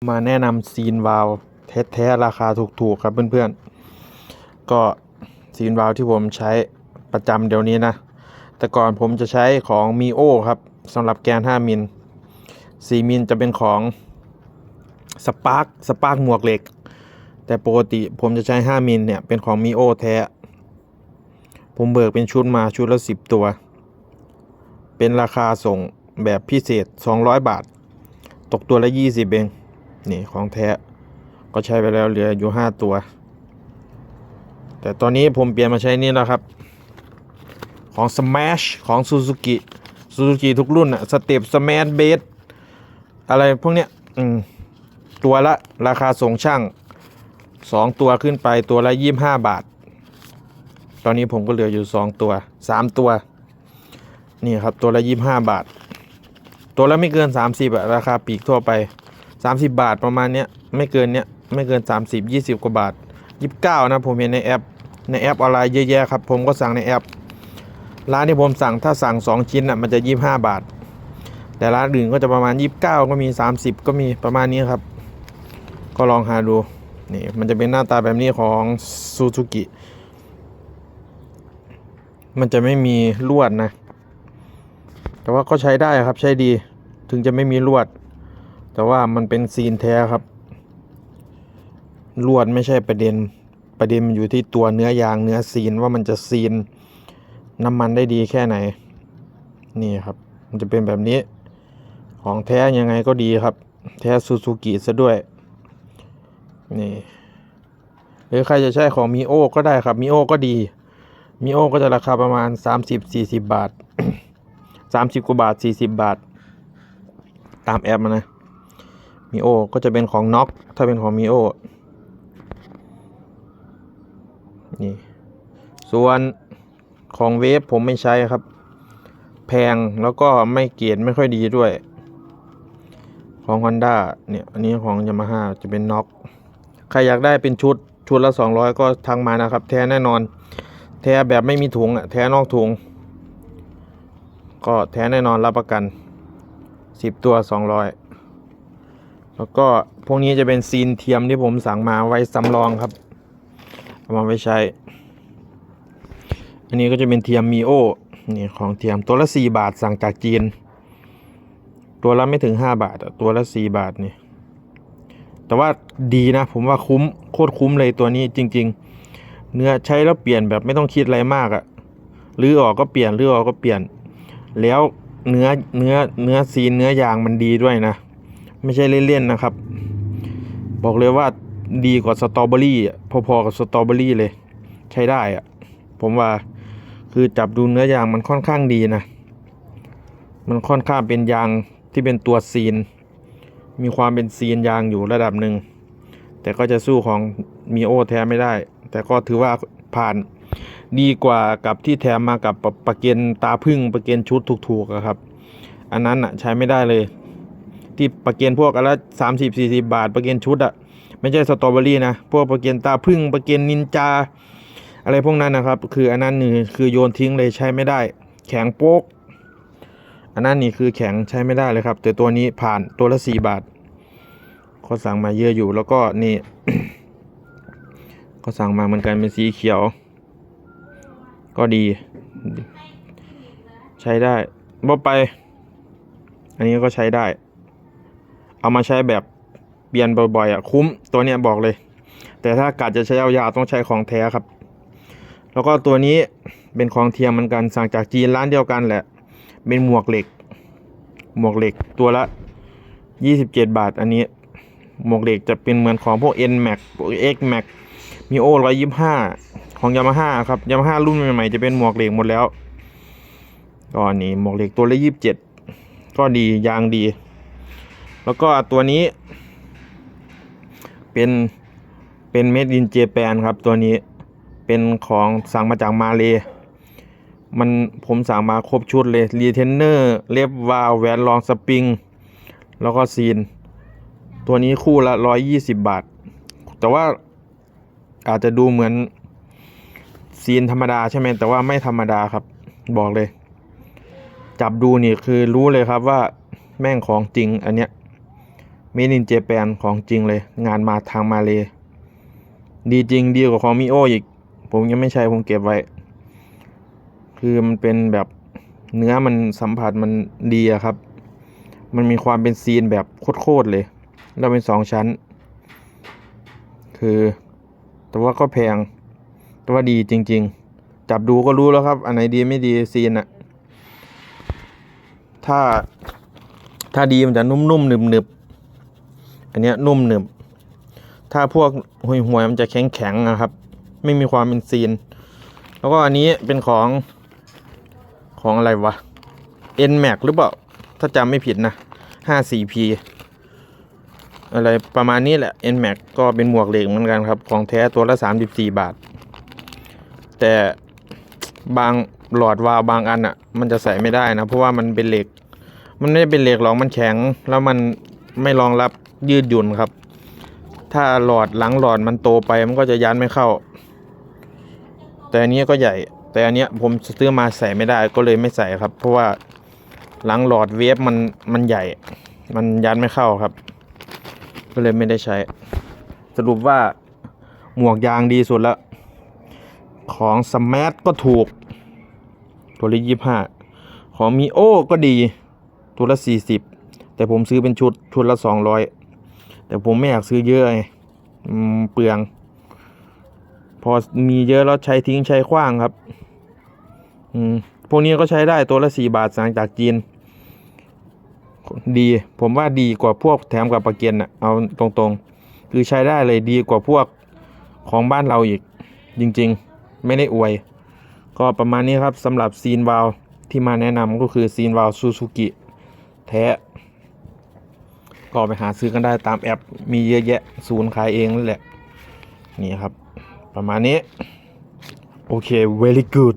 มาแนะนำซีนวาลแท้ๆราคาถูกๆครับเพื่อนๆ ก็ซีนวาลที่ผมใช้ประจำเดี๋ยวนี้นะ แต่ก่อนผมจะใช้ของ Mio ครับสำหรับแกน 5 มิล 4 มิลจะเป็นของสปาร์ k สปาร์ k หมวกเหล็ก แต่ปกติผมจะใช้ 5 มิลเนี่ยเป็นของ Mio แท้ ผมเบิกเป็นชุดมาชุดละ 10 ตัว เป็นราคาส่งแบบพิเศษ 200 บาท ตกตัวละ 20 เอง นี่ของแท้ ก็ใช้ไปแล้วเหลืออยู่5ตัว แต่ตอนนี้ผมเปลี่ยนมาใช้นี่แล้วครับ ของ Smash ของ Suzuki Suzuki ทุกรุ่นอะสเต็ป Smash Base อะไรพวกเนี้ยอืมตัวละราคาส่งช่าง2ตัวขึ้นไปตัวละ25บาท ตอนนี้ผมก็เหลืออยู่2ตัว3ตัว นี่ครับตัวละ25บาท ตัวละไม่เกิน30อะราคาปีกทั่วไป 30 บาทประมาณเนี้ยไม่เกินเนี้ยไม่เกิน 30 20 กว่าบาท 29 นะผมเห็นในแอป ในแอปออนไลน์เยอะแยะครับ ผมก็สั่งในแอป ร้านที่ผมสั่งถ้าสั่ง 2 ชิ้นอะมันจะ 25 บาท แต่ร้านอื่นก็จะประมาณ 29 ก็มี 30 ก็มีประมาณนี้ครับ ก็ลองหาดูนี่มันจะเป็นหน้าตาแบบนี้ของซูซูกิมันจะไม่มีลวดนะ แต่ว่าก็ใช้ได้ครับใช้ดี ถึงจะไม่มีลวด แต่ว่ามันเป็นซีนแท้ครับ ลวดไม่ใช่ประเด็น ประเด็นมันอยู่ที่ตัวเนื้อยางเนื้อซีนว่ามันจะซีนน้ำมันได้ดีแค่ไหน นี่ครับ มันจะเป็นแบบนี้ ของแท้ยังไงก็ดีครับ แท้ซูซูกิซะด้วย นี่ หรือใครจะใช้ของมีโอก็ได้ครับ มีโอก็ดี มีโอก็จะราคาประมาณ 30-40 บาท 30 กว่าบาท 40 บาท ตามแอปมานะ มีโอก็จะเป็นของน็อกถ้าเป็นของมีโอนี่ส่วนของเวฟผมไม่ใช้ครับ แพงแล้วก็ไม่เกรดไม่ค่อยดีด้วย ของ Honda เนี่ย อันนี้ของ Yamaha จะเป็นน็อกใครอยากได้เป็นชุดชุดละ 200 ก็ทักมานะครับ แท้แน่นอน แท้แบบไม่มีถุงอะแท้นอกถุง ก็แท้แน่นอนรับประกัน 10 ตัว 200 แล้วก็พวกนี้จะเป็นซีนเทียมที่ผมสั่งมาไว้สำรองครับ เอามาไว้ใช้ อันนี้ก็จะเป็นเทียมมีโอนี่ของเทียมตัวละ 4 บาทสั่งจากจีน ตัวละไม่ถึง 5 บาทตัวละ 4 บาทนี่แต่ว่าดีนะ ผมว่าคุ้มโคตรคุ้มเลยตัวนี้จริง ๆ เนื้อใช้แล้วเปลี่ยนแบบไม่ต้องคิดอะไรมากอะรื้อออกก็เปลี่ยนรื้อออกก็เปลี่ยน แล้วเนื้อเนื้อเนื้อซีนเนื้อยางมันดีด้วยนะ ไม่ใช่เล่นๆนะครับ บอกเลยว่าดีกว่าสตรอเบอรี่พอๆกับสตรอเบอรี่เลย ใช้ได้อะผมว่าคือจับดูเนื้อยางมันค่อนข้างดีนะ มันค่อนข้างเป็นยางที่เป็นตัวซีน มีความเป็นซีนยางอยู่ระดับหนึ่ง แต่ก็จะสู้ของมีโอแท้ไม่ได้ แต่ก็ถือว่าผ่านดีกว่ากับที่แถมมากับปะประเกนตาพึ่งประเกนชุดถูกๆครับ อันนั้นอะใช้ไม่ได้เลย ที่ประเกนพวกอันละสามสิบสี่สิบาท ประเกนชุดอะไม่ใช่สตรอเบอรี่นะ พวกประเกนตาพึ่งประเกนนินจา อะไรพวกนั้นนะครับ คืออันนั้นนี่คือโยนทิ้งเลยใช้ไม่ได้ แข็งโป๊ก อันนั้นนี่คือแข็งใช้ไม่ได้เลยครับ แต่ตัวนี้ผ่านตัวละสี่บาทก็สั่งมาเยอะอยู่แล้วก็นี่ก็สั่งมาเหมือนกันเป็นสีเขียว ก็ดี ใช้ได้บ่ไป อันนี้ก็ใช้ได้ เอามาใช้แบบเปลี่ยนบ่อยๆอะคุ้มตัวเนี้ยบอกเลย แต่ถ้ากาจะใช้ยาวๆต้องใช้ของแท้ครับ แล้วก็ตัวนี้เป็นของเทียมเหมือนกันสั่งจากจีนร้านเดียวกันแหละ เป็นหมวกเหล็ก หมวกเหล็กตัวละ 27 บาท อันนี้หมวกเหล็กจะเป็นเหมือนของพวก N Max พวก X Max มีโอ125ของ Yamaha ครับ Yamaha รุ่นใหม่ๆจะเป็นหมวกเหล็กหมดแล้วก็นี่หมวกเหล็กตัวละ27ก็ดียางดี แล้วก็ตัวนี้ เป็นเป็นเม็ด in เจแปนครับ ตัวนี้เป็นของสั่งมาจากมาเล มันผมสั่งมาครบชุดเลยรีเทนเนอร์เล็บวาลวแหวนรองสปริง แล้วก็ซีน ตัวนี้คู่ละร้อยยี่สิบบาท แต่ว่าอาจจะดูเหมือนซีนธรรมดาใช่ไหมแต่ว่าไม่ธรรมดาครับ บอกเลย จับดูนี่คือรู้เลยครับว่าแม่งของจริงอันเนี้ย เมนินเจแปนของจริงเลย งานมาทางมาเลยดีจริงดีกว่าของมิโออีก ผมยังไม่ใช้ผมเก็บไว้ คือมันเป็นแบบเนื้อมันสัมผัสมันดีอะครับ มันมีความเป็นซีนแบบโคตรๆเลย แล้วเป็นสองชั้น คือ แต่ว่าก็แพง แต่ว่าดีจริง ๆ จับดูก็รู้แล้วครับ อันไหนดีไม่ดีซีนอะถ้า ถ้าดีมันจะนุ่มๆหนึบๆ อันนี้นุ่มหนึบ ถ้าพวกห่วยหวยมันจะแข็งๆนะครับ ไม่มีความเป็นซีน แล้วก็อันนี้เป็นของของอะไรวะ N Max หรือเปล่า ถ้าจำไม่ผิดนะ 54P อะไรประมาณนี้แหละ N Max ก็เป็นหมวกเหล็กเหมือนกันครับ ของแท้ตัวละ 34 บาท แต่บางหลอดวาวบางอันอะ มันจะใส่ไม่ได้นะ เพราะว่ามันเป็นเหล็ก มันไม่ได้เป็นเหล็กหรอกมันแข็ง แล้วมันไม่รองรับ ยืดหยุ่นครับ ถ้าหลอดหลังหลอดมันโตไปมันก็จะยันไม่เข้า แต่อันนี้ก็ใหญ่ แต่อันเนี้ยผมซื้อมาใส่ไม่ได้ก็เลยไม่ใส่ครับ เพราะว่าหลังหลอดเวฟมันมันใหญ่ มันยันไม่เข้าครับ ก็เลยไม่ได้ใช้ สรุปว่าหมวกยางดีสุดแล้ว ของสมาร์ทก็ถูก ตัวละยี่ห้าของมีโอก็ดี ตัวละสี่สิบแต่ผมซื้อเป็นชุด ชุดละสองร้อย แต่ผมไม่อยากซื้อเยอะไงเปลือง พอมีเยอะแล้วใช้ทิ้งใช้ขว้างครับ อืมพวกนี้ก็ใช้ได้ตัวละสี่บาทสั่งจากจีน ดี ผมว่าดีกว่าพวกแถมกับปลาเกียนอะเอาตรงๆ คือใช้ได้เลยดีกว่าพวกของบ้านเราอีก จริงๆ ไม่ได้อวย ก็ประมาณนี้ครับสำหรับซีนวาลที่มาแนะนำก็คือซีนวาลซูซูกิแท้ ก็ไปหาซื้อกันได้ตามแอปมีเยอะแยะศูนย์ขายเองนั่นแหละ นี่ครับ ประมาณนี้ โอเค very good